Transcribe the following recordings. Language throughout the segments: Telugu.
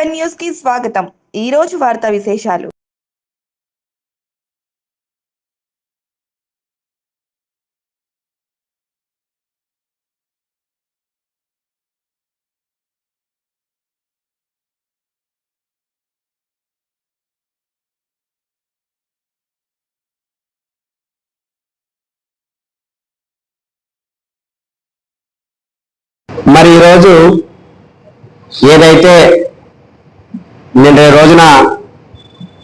సెవెన్ న్యూస్కి స్వాగతం. ఈ రోజు వార్తా విశేషాలు. మరి ఈరోజు ఏదైతే నిన్న రోజున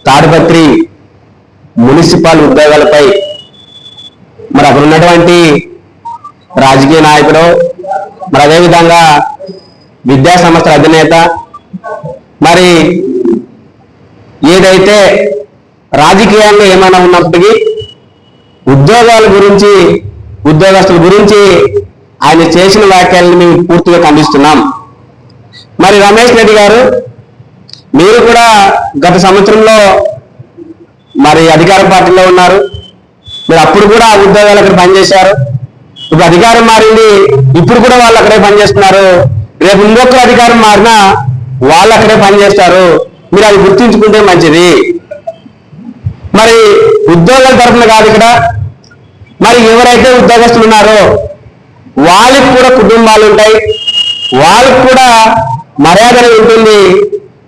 తాడిపత్రి మున్సిపల్ ఉద్యోగాలపై మరి అక్కడ ఉన్నటువంటి రాజకీయ నాయకుడు మరి అదేవిధంగా విద్యా సంస్థల అధినేత మరి ఏదైతే రాజకీయాల్లో ఏమైనా ఉన్నప్పటికీ ఉద్యోగాల గురించి ఉద్యోగస్తుల గురించి ఆయన చేసిన వ్యాఖ్యలను మేము పూర్తిగా ఖండిస్తున్నాం. మరి రమేష్ రెడ్డి గారు మీరు కూడా గత సంవత్సరంలో మరి అధికార పార్టీలో ఉన్నారు. మీరు అప్పుడు కూడా ఆ ఉద్యోగాలు అక్కడ పనిచేశారు. ఇప్పుడు అధికారం మారింది. ఇప్పుడు కూడా వాళ్ళు అక్కడే పనిచేస్తున్నారు. రేపు ఇంకొక అధికారం మారినా వాళ్ళు అక్కడే పనిచేస్తారు. మీరు అది గుర్తుంచుకుంటే మంచిది. మరి ఉద్యోగాల తరఫున కాదు ఇక్కడ. మరి ఎవరైతే ఉద్యోగస్తులు ఉన్నారో వాళ్ళకి కూడా కుటుంబాలు ఉంటాయి. వాళ్ళకి కూడా మర్యాద ఉంటుంది.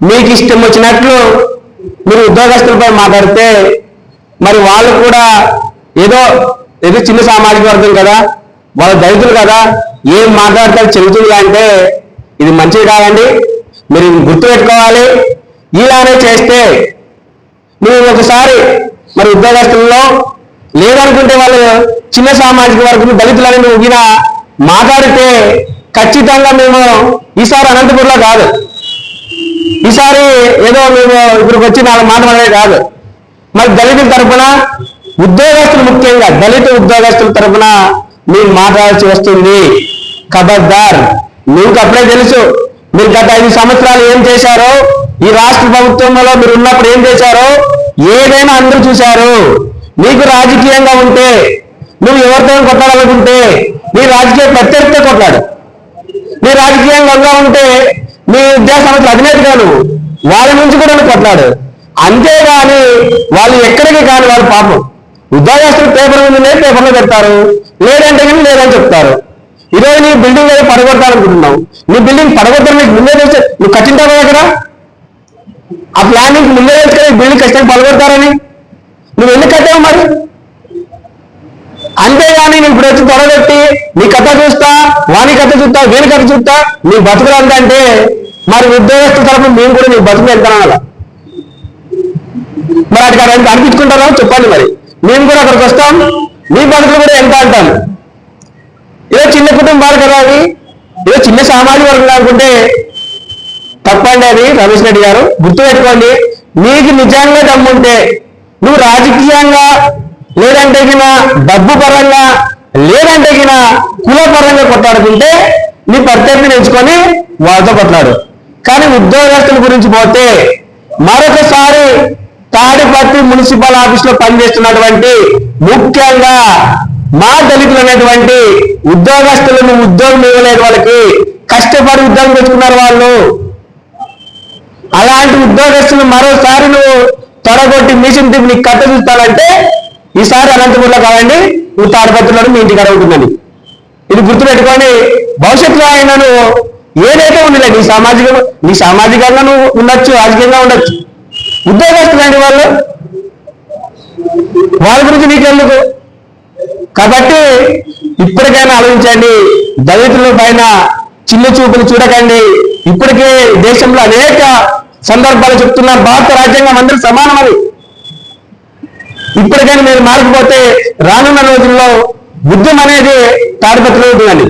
మీకు ఇష్టం వచ్చినట్లు మీరు ఉద్యోగస్తులపై మాట్లాడితే మరి వాళ్ళు కూడా ఏదో ఏదో చిన్న సామాజిక వర్గం కదా వాళ్ళ దళితులు కదా ఏం మాట్లాడతారు చెబుతుంది అంటే ఇది మంచిది కాదండి. మీరు గుర్తుపెట్టుకోవాలి. ఇలానే చేస్తే మీరు ఒకసారి మరి ఉద్యోగస్తుల్లో లేదనుకుంటే వాళ్ళు చిన్న సామాజిక వర్గం దళితులని నువ్వు మాట్లాడితే ఖచ్చితంగా మేము ఈసారి అనంతపురంలో కాదు. ఈసారి ఏదో మేము ఇక్కడికి వచ్చి నాలుగు మాట్లాడేది కాదు. మరి దళితుల తరఫున ఉద్యోగస్తులు ముఖ్యంగా దళిత ఉద్యోగస్తుల తరపున మేము మాట్లాడాల్సి వస్తుంది. ఖబర్దార్. మీకు అప్పుడే తెలుసు మీరు గత ఐదు సంవత్సరాలు ఏం చేశారో ఈ రాష్ట్ర ప్రభుత్వంలో మీరు ఉన్నప్పుడు ఏం చేశారో ఏదైనా అందరూ చూశారు. నీకు రాజకీయంగా ఉంటే నువ్వు ఎవరితో కొట్టాలనుకుంటే నీ రాజకీయ ప్రత్యర్థితో కొట్లాడు. నీ రాజకీయంగా ఉంటే నీ ఉద్దేశం సంస్థల అధినేతగా నువ్వు వాళ్ళ నుంచి కూడా కొట్లాడు. అంతేగాని వాళ్ళు ఎక్కడికి కాని వాళ్ళు పాపం. ఉద్యోగస్తులు పేపర్ మీద పేపర్లో పెడతారు. లేదంటే కానీ లేదని చెప్తారు. ఈరోజు నీ బిల్డింగ్ ఏదో పడగొట్టాలనుకుంటున్నావు. నీ బిల్డింగ్ పడగొట్టడం నీకు ముందే తెలిసే. నువ్వు కట్టింటావా అక్కడ? ఆ ప్లానింగ్ ముందే తెలుసుకొని బిల్డింగ్ ఖచ్చితంగా పడగొడతారని. నువ్వు ఎందుకు కట్టావు మరి? అంతేగాని నువ్వు ఇప్పుడు వచ్చి త్వరగా నీ కథ చూస్తా వాని కథ చూస్తా వీని కథ చూస్తా నీ బతుకులు ఎంత అంటే మరి ఉద్యోగస్తుల తరఫున మేము కూడా నీ బతుకులు ఎంత అనాలా మరి అటు కాదు ఎంత చెప్పండి మరి. మేము కూడా అక్కడికి వస్తాం మీ బతుకులు కూడా ఎంత అంటాం. ఏదో చిన్న కుటుంబాలు కదా అవి? ఏదో చిన్న సామాజిక వర్గం అనుకుంటే తప్పండి అది రమేష్ రెడ్డి గారు. గుర్తుపెట్టుకోండి నీకు నిజంగా దమ్ముంటే నువ్వు రాజకీయంగా లేదంటే డబ్బు పరంగా లేదంటే గిన కులపరంగా కొట్లాడుకుంటే నీ ప్రత్యర్థిని ఎంచుకొని వాళ్ళతో కొట్లాడు. కానీ ఉద్యోగస్తుల గురించి పోతే మరొకసారి తాడిపత్రి మున్సిపల్ ఆఫీస్లో పనిచేస్తున్నటువంటి ముఖ్యంగా మా దళితులు అనేటువంటి ఉద్యోగస్తులను ఉద్యోగం ఇవ్వలేదు వాళ్ళకి కష్టపడి ఉద్యోగం తెచ్చుకున్నారు వాళ్ళు అలాంటి ఉద్యోగస్తులు మరోసారి నువ్వు తొడగొట్టి మిషన్ తిప్పి నీకు కట్ట చూస్తానంటే ఈసారి అనంతపూర్లో కావండి నువ్వు తాడిపత్రిలో మీ ఇంటికి ఉంటుందని. ఇది గుర్తుపెట్టుకొని భవిష్యత్తులో ఆయనను ఏదైతే ఉండలే నీ సామాజిక నీ సామాజికంగా నువ్వు ఉండొచ్చు రాజకీయంగా ఉండొచ్చు. ఉద్యోగస్తులండి వాళ్ళు? వాళ్ళ గురించి నీకెందుకు కాబట్టి ఇప్పటికైనా ఆలోచించండి దళితుల పైన చిన్న చూపులు చూడకండి. ఇప్పటికే దేశంలో అనేక సందర్భాలు చెప్తున్నారు భారత రాజ్యాంగం అందరూ సమానమని. ఇప్పటికైనా మీరు మారకపోతే రానున్న రోజుల్లో బుద్ధం అనేది తాడిపత్రిలో అవుతుందండి.